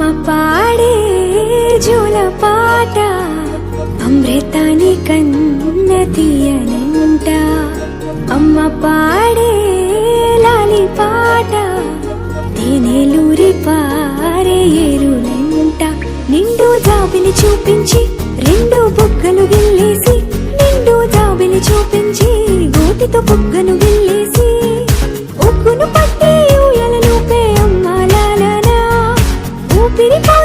అమ్మ పాడే జోల పాట అమృతాని కన్న తీయనంట. అమ్మ పాడే లాలి పాట తేనెలూరి పారే ఎరునంట నిండు జాబిని చూపించి రెండు బుగ్గలు గిల్లేసి నిండు జాబిని చూపించి గోటితో బుగ్గను பிரிப்பா